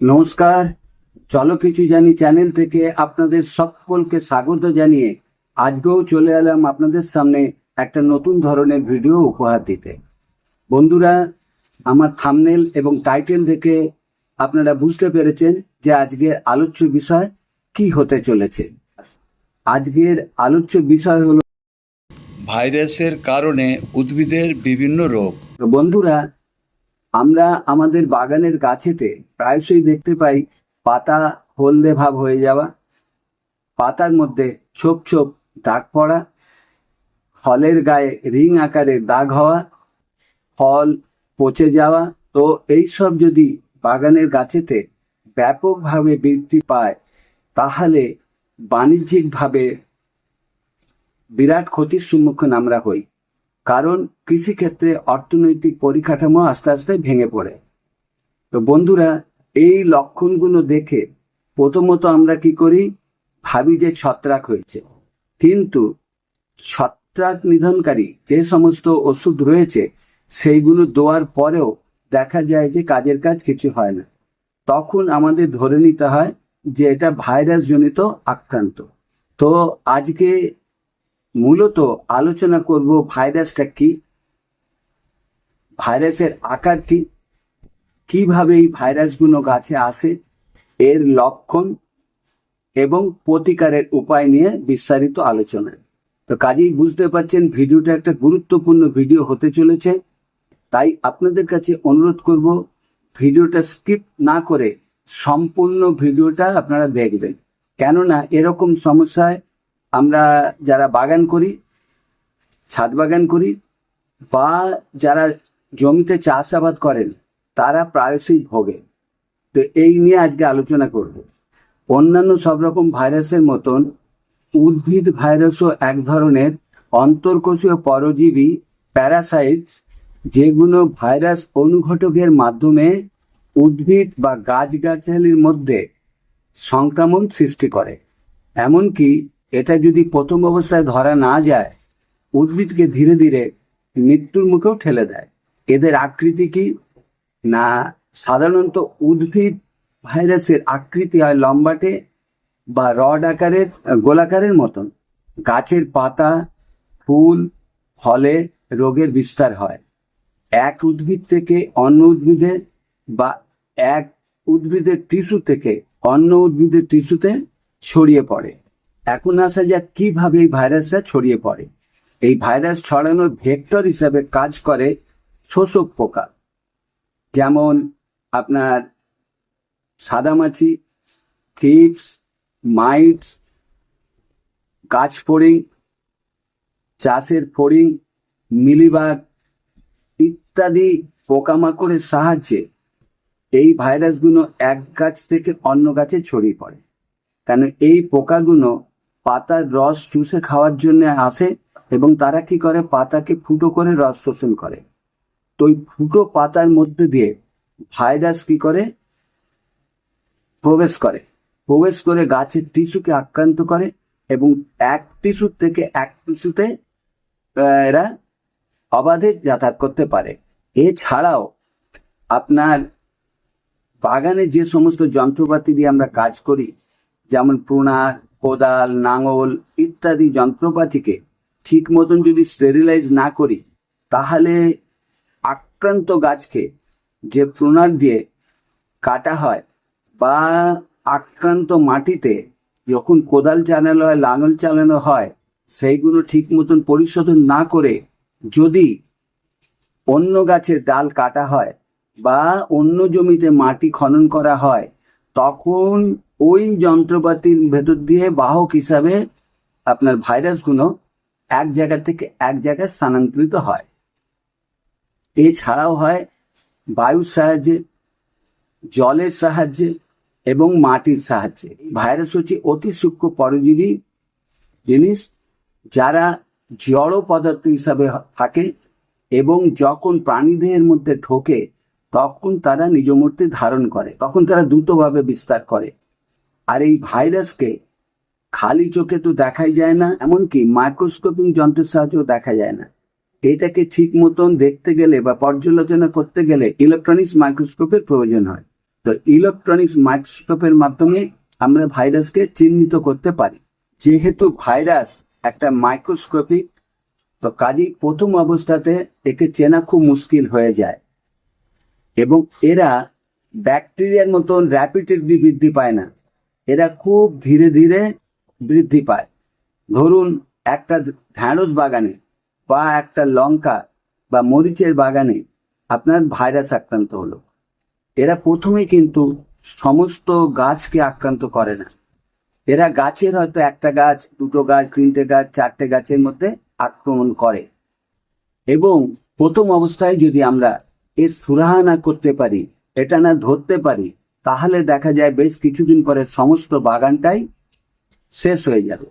নমস্কার। চলো কিছু জানি চ্যানেল থেকে আপনাদের সকলকে স্বাগত জানিয়ে আজকেও চলে এলাম আপনাদের সামনে একটা নতুন ধরনের ভিডিও উপহার দিতে। বন্ধুরা আমার থামনেল এবং টাইটেল দেখে আপনারা বুঝতে পেরেছেন যে আজকের আলোচ্য বিষয় কি হতে চলেছে। আজকের আলোচ্য বিষয় হলো ভাইরাসের কারণে উদ্ভিদের বিভিন্ন রোগ। বন্ধুরা আমরা আমাদের বাগানের গাছেতে প্রায়শই দেখতে পাই পাতা হলদে ভাব হয়ে যাওয়া, পাতার মধ্যে ছোপ ছোপ দাগ পড়া, ফলের গায়ে রিং আকারে দাগ হওয়া, ফল পচে যাওয়া। তো এইসব যদি বাগানের গাছেতে ব্যাপকভাবে বৃদ্ধি পায়, তাহলে বাণিজ্যিকভাবে বিরাট ক্ষতির সম্মুখীন আমরা হই। কারণ কৃষিক্ষেত্রে অর্থনৈতিক পরিকাঠামো আস্তে আস্তে ভেঙে পড়ে। তো বন্ধুরা, এই লক্ষণগুলো দেখে প্রথমত আমরা কি করি? ভাবি যে ছত্রাক হয়েছে। কিন্তু ছত্রাক নিধনকারী যে সমস্ত ওষুধ রয়েছে, সেইগুলো দেওয়ার পরেও দেখা যায় যে কাজের কাজ কিছু হয় না। তখন আমাদের ধরে নিতে হয় যে এটা ভাইরাস জনিত আক্রান্ত। তো আজকে মূলত আলোচনা করব ভাইরাসটা কি? ভাইরাসের আকার কি? কীভাবে এই ভাইরাসগুলো গাছে আসে? এর লক্ষণ এবং প্রতিকারের উপায় নিয়ে বিস্তারিত আলোচনা। তো কাজেই বুঝতে পারছেন, ভিডিওটা একটা গুরুত্বপূর্ণ ভিডিও হতে চলেছে। তাই আপনাদের কাছে অনুরোধ করব, ভিডিওটা স্কিপ না করে সম্পূর্ণ ভিডিওটা আপনারা দেখবেন। কেননা এরকম সমস্যায় আমরা যারা বাগান করি, ছাদ বাগান করি বা যারা জমিতে চাষাবাদ করেন, তারা প্রায়শই ভোগে। তো এই নিয়ে আজকে আলোচনা করব। অন্যান্য সব রকম ভাইরাসের মতন উদ্ভিদ ভাইরাসও এক ধরনের অন্তর্কোষীয় পরজীবী প্যারাসাইটস, যেগুলো ভাইরাস অনুঘটকের মাধ্যমে উদ্ভিদ বা গাছগাছালির মধ্যে সংক্রমণ সৃষ্টি করে। এমনকি এটা যদি প্রথম অবস্থায় ধরা না যায়, উদ্ভিদকে ধীরে ধীরে মৃত্যুর মুখেও ঠেলে দেয়। এদের আকৃতি কি? না। সাধারণত উদ্ভিদ ভাইরাসের আকৃতি হয় লম্বাটে বা রড আকারের, গোলাকারের মতন। গাছের পাতা, ফুল, ফলে রোগের বিস্তার হয়। এক উদ্ভিদ থেকে অন্য উদ্ভিদে বা এক উদ্ভিদের টিস্যু থেকে অন্য উদ্ভিদের টিস্যুতে ছড়িয়ে পড়ে। এখন আসা যাক কীভাবে এই ভাইরাসটা ছড়িয়ে পড়ে। এই ভাইরাস ছড়ানোর ভেক্টর হিসাবে কাজ করে শোষক পোকা। যেমন আপনার সাদামাছি, থিপস, মাইটস, গাছ ফড়িং, চাষের ফড়িং, মিলিবাগ ইত্যাদি পোকামাকড়ের সাহায্যে এই ভাইরাসগুলো এক গাছ থেকে অন্য গাছে ছড়িয়ে পড়ে। কেন এই পোকাগুলো পাতার রস চুষে খাওয়ার জন্য আসে এবং তারা কি করে? পাতাকে ফুটো করে রস শোষণ করে। তো ওই ফুটো পাতার মধ্যে দিয়ে ভাইরাস কি করে? প্রবেশ করে। প্রবেশ করে গাছের টিস্যুকে আক্রান্ত করে এবং এক টিস্যু থেকে এক টিস্যুতে এরা অবাধে যাতায়াত করতে পারে। এছাড়াও আপনার বাগানে যে সমস্ত যন্ত্রপাতি দিয়ে আমরা কাজ করি, যেমন প্রুনার কোদাল, নাঙল ইত্যাদি যন্ত্রপাতিকে ঠিক মতন যদি স্টেরিলাইজ না করি, তাহলে আক্রান্ত গাছকে যে প্রুনার দিয়ে কাটা হয় বা আক্রান্ত মাটিতে যখন কোদাল চালানো হয়, লাঙল চালানো হয়, সেইগুলো ঠিক মতন পরিশোধন না করে যদি অন্য গাছের ডাল কাটা হয় বা অন্য জমিতে মাটি খনন করা হয়, তখন ওই যন্ত্রপাতির ভেতর দিয়ে বাহক হিসাবে আপনার ভাইরাসগুলো এক জায়গা থেকে এক জায়গায় স্থানান্তরিত হয়। এছাড়াও হয় বায়ুর সাহায্যে, জলের সাহায্যে এবং মাটির সাহায্যে। ভাইরাস হচ্ছে অতি সূক্ষ্ম পরজীবী জিনিস যারা জড় পদার্থ হিসাবে থাকে এবং যখন প্রাণীদেহের মধ্যে ঢোকে তখন তারা নিজ মূর্তি ধারণ করে, তখন তারা দ্রুতভাবে বিস্তার করে। আর এই ভাইরাসকে খালি চোখে তো দেখাই যায় না, এমনকি মাইক্রোস্কোপিং যন্ত্রের সাহায্যেও দেখা যায় না। এটাকে ঠিক মতন দেখতে গেলে বা পর্যালোচনা করতে গেলে ইলেকট্রনিক্স মাইক্রোস্কোপের প্রয়োজন হয়। তো ইলেকট্রনিক্স মাইক্রোস্কোপের মাধ্যমে আমরা ভাইরাসকে চিহ্নিত করতে পারি। যেহেতু ভাইরাস একটা মাইক্রোস্কোপিক তো কাজেই প্রথম অবস্থাতে একে চেনা খুব মুশকিল হয়ে যায়। এবং এরা ব্যাকটেরিয়ার মতন র্যাপিডলি বৃদ্ধি পায় না। এরা খুব ধীরে ধীরে বৃদ্ধি পায়। ধরুন, একটা ঢ্যাঁড়স বাগানে বা একটা লঙ্কা বা মরিচের বাগানে আপনার ভাইরাস আক্রান্ত হলো। এরা প্রথমে কিন্তু সমস্ত গাছকে আক্রান্ত করে না। এরা গাছের হয়তো একটা গাছ, দুটো গাছ, তিনটে গাছ, চারটে গাছের মধ্যে আক্রমণ করে। এবং প্রথম অবস্থায় যদি আমরা এর সুরাহা না করতে পারি, এটা না ধরতে পারি তাহলে দেখা যায় বেশ কিছুদিন পরে সমস্ত বাগানটাই শেষ হয়ে যাবে,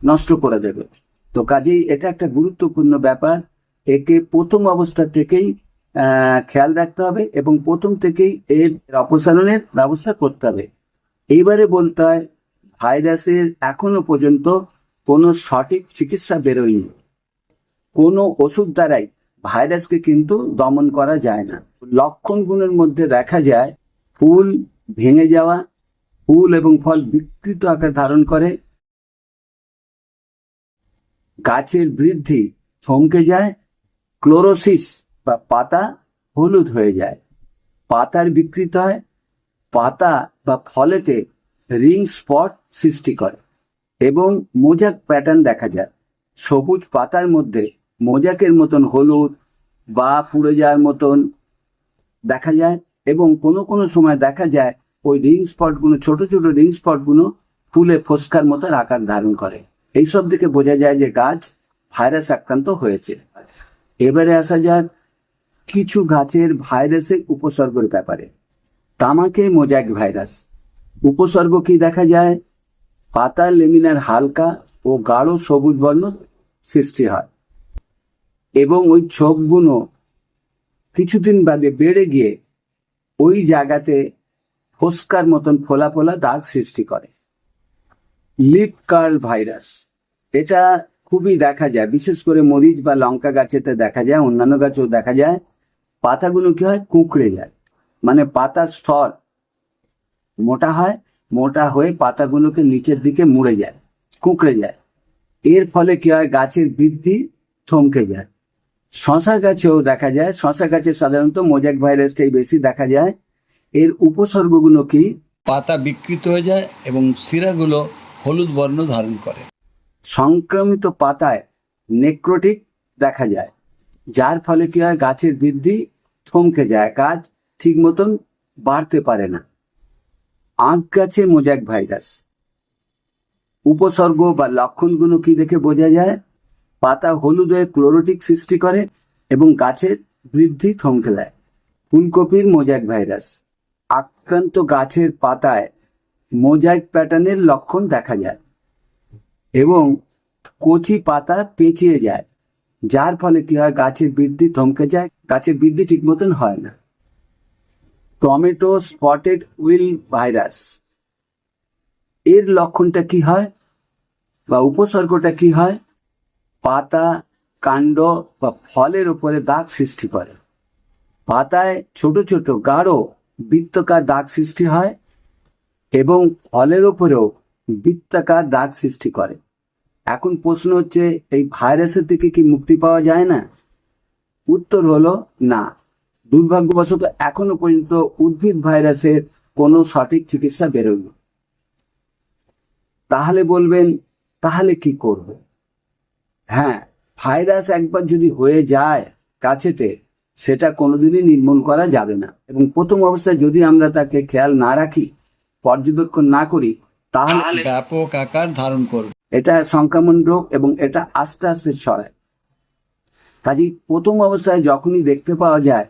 নষ্ট করে দেবে। তো কাজেই এটা একটা গুরুত্বপূর্ণ ব্যাপার। একে প্রথম অবস্থা থেকেই খেয়াল রাখতে হবে এবং প্রথম থেকেই এর অপসারণের ব্যবস্থা করতে হবে। এইবারে বলতে হয়, ভাইরাসের এখনও পর্যন্ত কোনো সঠিক চিকিৎসা বেরোয়নি। কোনো ওষুধ দ্বারাই ভাইরাসকে কিন্তু দমন করা যায় না। লক্ষণগুলোর মধ্যে দেখা যায়, ফুল ভেঙে যাওয়া ফুল এবং ফল বিকৃত আকার ধারণ করে। গাছের বৃদ্ধি থমকে যায়, ক্লোরোসিস বা পাতা হলুদ হয়ে যায়। পাতার বিকৃত হয় পাতা বা ফলেতে রিং স্পট সৃষ্টি করে এবং মোজাক প্যাটার্ন দেখা যায়। সবুজ পাতার মধ্যে মোজাকের মতন হলুদ বা পুড়ে যাওয়ার মতন দেখা যায়। এবং কোনো কোনো সময় দেখা যায় ওই রিং স্পটগুলো ছোট ছোট রিং স্পটগুলো ফুলে ফোসকার মতন আকার ধারণ করে। এইসব দিকে বোঝা যায় যে গাছ ভাইরাস আক্রান্ত হয়েছে। এবারে আসা যাক কিছু গাছের ভাইরাসের উপসর্গের ব্যাপারে। তামাকে মোজাইক ভাইরাস। উপসর্গ কি দেখা যায়? পাতা, লেমিনার হালকা ও গাঢ় সবুজ বর্ণ সৃষ্টি হয়। এবং ওই ছোপগুলো কিছুদিন বাদে বেড়ে গিয়ে ওই জায়গাতে ফোস্কার মতন ফোলা ফোলা দাগ সৃষ্টি করে। Leaf curl virus. এটা খুবই দেখা যায়। বিশেষ করে মরিচ বা লঙ্কা গাছেতে দেখা যায়, অন্যান্য গাছেও দেখা যায়। পাতাগুলো কি হয়? কুঁকড়ে যায়। মানে পাতার স্তর মোটা হয়, মোটা হয়ে পাতাগুলোকে নিচের দিকে মুড়ে যায়, কুঁকড়ে যায়। এর ফলে কি হয়? গাছের বৃদ্ধি থমকে যায়। শশা গাছেও দেখা যায় শশা গাছে সাধারণত মোজাক ভাইরাসটাই বেশি দেখা যায়। এর উপসর্গগুলো কি? পাতা বিকৃত হয়ে যায় এবং শিরাগুলো হলুদ বর্ণ ধারণ করে। সংক্রমিত পাতায় নেক্রোটিক দেখা যায় যার ফলে কি হয়? গাছের বৃদ্ধি থমকে যায় গাছ ঠিক মতন বাড়তে পারে না। আখ গাছে মোজাক ভাইরাস। উপসর্গ বা লক্ষণগুলো কি দেখে বোঝা যায়? পাতা হলুদ হয়ে ক্লোরোটিক সৃষ্টি করে এবং গাছের বৃদ্ধি থমকে দেয়। ফুলকপির মোজাক ভাইরাস। আক্রান্ত গাছের পাতায় মোজাইক প্যাটার্নের লক্ষণ দেখা যায় এবং কচি পাতা পেঁচিয়ে যায়, যার ফলে কি হয়, গাছের বৃদ্ধি থমকে যায়, গাছের বৃদ্ধি ঠিক মতন হয় না। Tomato spotted wilt virus. এর লক্ষণটা কি হয় বা উপসর্গটা কি হয়? পাতা, কাণ্ড বা ফলের উপরে দাগ সৃষ্টি করে। পাতায় ছোট ছোট গাঢ় বৃত্তকার দাগ সৃষ্টি হয় এবং ফলের উপরেও বৃত্তাকার দাগ সৃষ্টি করে। এখন প্রশ্ন হচ্ছে, এই ভাইরাসের থেকে কি মুক্তি পাওয়া যায় না? উত্তর হলো না। দুর্ভাগ্যবশত এখনও পর্যন্ত উদ্ভিদ ভাইরাসের কোনো সঠিক চিকিৎসা বেরোয়নি। তাহলে বলবেন, তাহলে কি করব? হ্যাঁ ভাইরাস একবার যদি হয়ে যায় কাছেতে সেটা কোনোদিনই নির্মূল করা যাবে না। এবং প্রথম অবস্থায় যদি আমরা তাকে খেয়াল না রাখি পর্যবেক্ষণ না করি তাহলে ব্যাপক আকার ধারণ করবে। এটা সংক্রমণ রোগ এবং এটা আস্তে আস্তে ছড়ায়। কাজেই প্রথম অবস্থায় যখনই দেখতে পাওয়া যায়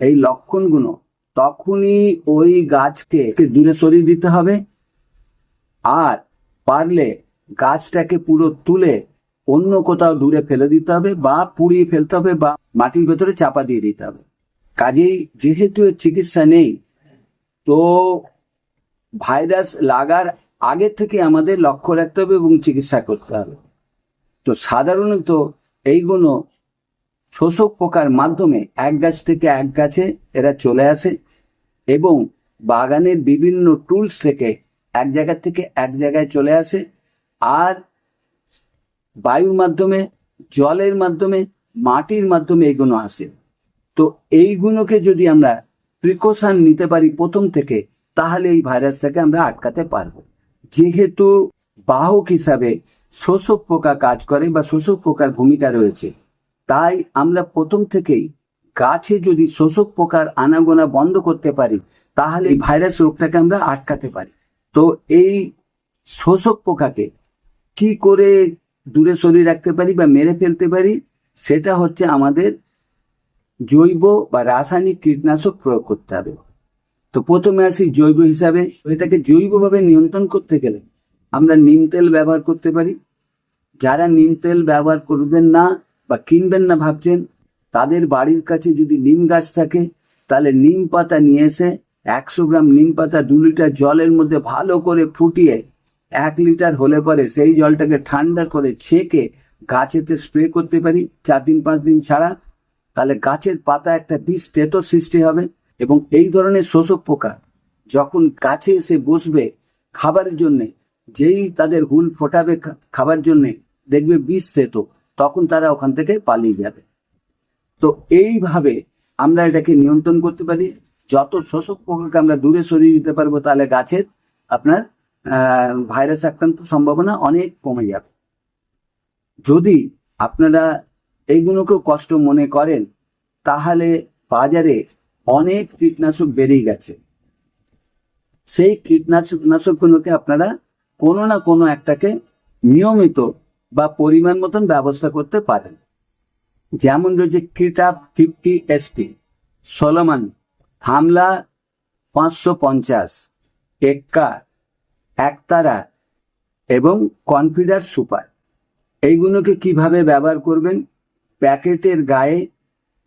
এই লক্ষণগুলো তখনই ওই গাছকে দূরে সরিয়ে দিতে হবে। আর পারলে গাছটাকে পুরো তুলে অন্য কোথাও দূরে ফেলে দিতে হবে বা পুড়িয়ে ফেলতে হবে বা মাটির ভেতরে চাপা দিয়ে দিতে হবে। কাজেই যেহেতু চিকিৎসা নেই, তো ভাইরাস লাগার আগে থেকে আমাদের লক্ষ্য রাখতে হবে এবং চিকিৎসা করতে হবে। তো সাধারণত এইগুলো শোষক পোকার মাধ্যমে এক গাছ থেকে এক গাছে এরা চলে আসে এবং বাগানের বিভিন্ন টুলস থেকে এক জায়গা থেকে এক জায়গায় চলে আসে। আর বায়ুর মাধ্যমে, জলের মাধ্যমে, মাটির মাধ্যমে এগুলো আসে তো এইগুলোকে যদি আমরা প্রিকশন নিতে পারি প্রথম থেকে, তাহলে এই ভাইরাসটাকে আমরা আটকাতে পারব। যেহেতু বাহক হিসাবে শোষক পোকা কাজ করে বা শোষক পোকার ভূমিকা রয়েছে, তাই আমরা প্রথম থেকেই গাছে যদি শোষক পোকার আনাগোনা বন্ধ করতে পারি, তাহলে এই ভাইরাস রোগটাকে আমরা আটকাতে পারি। তো এই শোষক পোকাকে কি করে দূরে সরিয়ে রাখতে পারি বা মেরে ফেলতে পারি, সেটা হচ্ছে আমাদের জৈব বা রাসায়নিক কীটনাশক প্রয়োগ করতে হবে। তো প্রথমে আসি জৈব হিসাবে, এটাকে জৈবভাবে নিয়ন্ত্রণ করতে গেলে আমরা নিম তেল ব্যবহার করতে পারি। যারা নিম তেল ব্যবহার করবেন না বা কিনবেন না ভাবছেন, তাদের বাড়ির কাছে যদি নিম গাছ থাকে, তাহলে নিম পাতা নিয়ে এসে একশো গ্রাম নিম পাতা দু লিটার জলের মধ্যে ভালো করে ফুটিয়ে এক লিটার হলে পরে সেই জলটাকে ঠান্ডা করে ছেঁকে গাছেতে স্প্রে করতে পারি। চার দিন, পাঁচ দিন ছাড়া। তাহলে গাছের পাতা একটা বিষ সৃষ্টি হবে এবং এই ধরনের শোষক পোকা যখন গাছে এসে বসবে খাবারের জন্যে, যেই তাদের হুল ফোটাবে খাবার জন্যে, দেখবে বিষ তেতো তখন তারা ওখান থেকে পালিয়ে যাবে। তো এইভাবে আমরা এটাকে নিয়ন্ত্রণ করতে পারি। যত শোষক পোকাকে আমরা দূরে সরিয়ে দিতে পারব তাহলে গাছের আপনার ভাইরাস আক্রান্ত সম্ভাবনা অনেক কমে যাবে। যদি আপনারা এইগুলোকেও কষ্ট মনে করেন, তাহলে বাজারে অনেক কীটনাশক বেরিয়ে গেছে। সেই কীটনাশক আপনারা কোনো না কোনো একটাকে নিয়মিত বা পরিমাণ মতন ব্যবস্থা করতে পারেন। যেমন রয়েছে কিটা ফিফটি এসপি, সলোমান, হামলা পাঁচশো পঞ্চাশ এক্কা একতারা এবং কনফিডার সুপার। এইগুলোকে কীভাবে ব্যবহার করবেন? প্যাকেটের গায়ে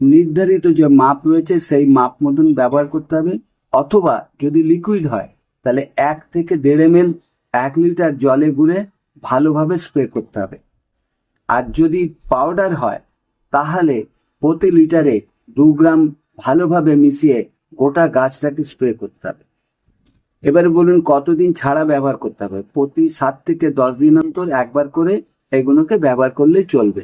নির্ধারিত যে মাপ রয়েছে, সেই মাপ মতন ব্যবহার করতে হবে। অথবা যদি লিকুইড হয়, তাহলে এক থেকে দেড় এম এল এক লিটার জলে গুলে ভালোভাবে স্প্রে করতে হবে। আর যদি পাউডার হয়, তাহলে প্রতি লিটারে দু গ্রাম ভালোভাবে মিশিয়ে গোটা গাছটাকে স্প্রে করতে হবে। এবারে বলুন কতদিন ছাড়া ব্যবহার করতে হবে? প্রতি সাত থেকে দশ দিন অন্তর একবার করে এগুলোকে ব্যবহার করলে চলবে।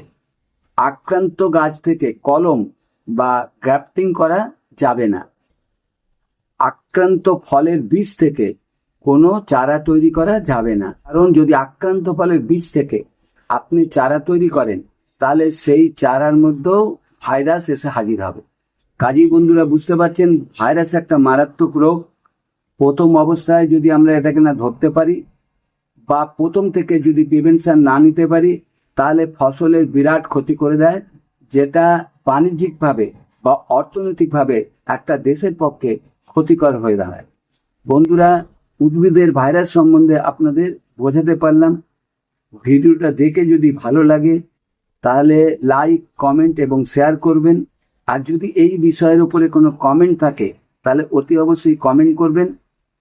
আক্রান্ত গাছ থেকে কলম বা গ্রাফটিং করা যাবে না। আক্রান্ত ফলের বীজ থেকে কোনো চারা তৈরি করা যাবে না। কারণ যদি আক্রান্ত ফলের বীজ থেকে আপনি চারা তৈরি করেন, তাহলে সেই চারার মধ্যেও ভাইরাস এসে হাজির হবে। কাজী বন্ধুরা বুঝতে পারছেন, ভাইরাস একটা মারাত্মক রোগ। প্রথম অবস্থায় যদি আমরা এটাকে না ধরতে পারি বা প্রথম থেকে যদি প্রিভেনশন না নিতে পারি, তাহলে ফসলের বিরাট ক্ষতি করে দেয়, যেটা বাণিজ্যিকভাবে বা অর্থনৈতিকভাবে একটা দেশের পক্ষে ক্ষতিকর হয়ে দাঁড়ায়। বন্ধুরা, উদ্ভিদের ভাইরাস সম্বন্ধে আপনাদের বোঝাতে পারলাম। ভিডিওটা দেখে যদি ভালো লাগে, তাহলে লাইক কমেন্ট এবং শেয়ার করবেন। আর যদি এই বিষয়ের উপরে কোনো কমেন্ট থাকে, তাহলে অতি অবশ্যই কমেন্ট করবেন।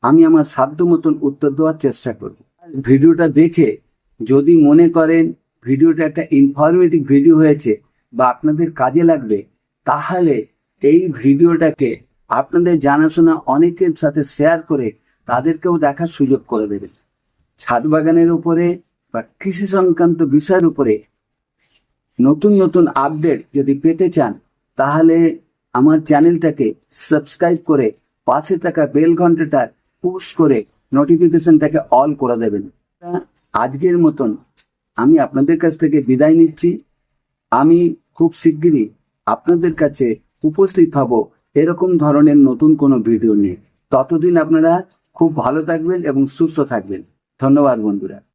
আমি আমার সাধ্য মতন উত্তর দেওয়ার চেষ্টা করব। ভিডিওটা দেখে যদি মনে করেন ভিডিওটা একটা ইনফরমেটিভ ভিডিও হয়েছে বা আপনাদের কাজে লাগবে, তাহলে এই ভিডিওটাকে আপনাদের জানাশোনা অনেকের সাথে শেয়ার করে তাদেরকেও দেখার সুযোগ করে দেবেন ছাদ বাগানের উপরে বা কৃষি সংক্রান্ত বিষয়ের উপরে নতুন নতুন আপডেট যদি পেতে চান, তাহলে আমার চ্যানেলটাকে সাবস্ক্রাইব করে পাশে থাকা বেল ঘন্টাটা পুশ করে নোটিফিকেশনটাকে অল করে দেবেন। আজকের মতন আমি আপনাদের কাছ থেকে বিদায় নিচ্ছি। আমি খুব শিগগিরই আপনাদের কাছে উপস্থিত হব এরকম ধরনের নতুন কোনো ভিডিও নিয়ে। ততদিন আপনারা খুব ভালো থাকবেন এবং সুস্থ থাকবেন। ধন্যবাদ বন্ধুরা।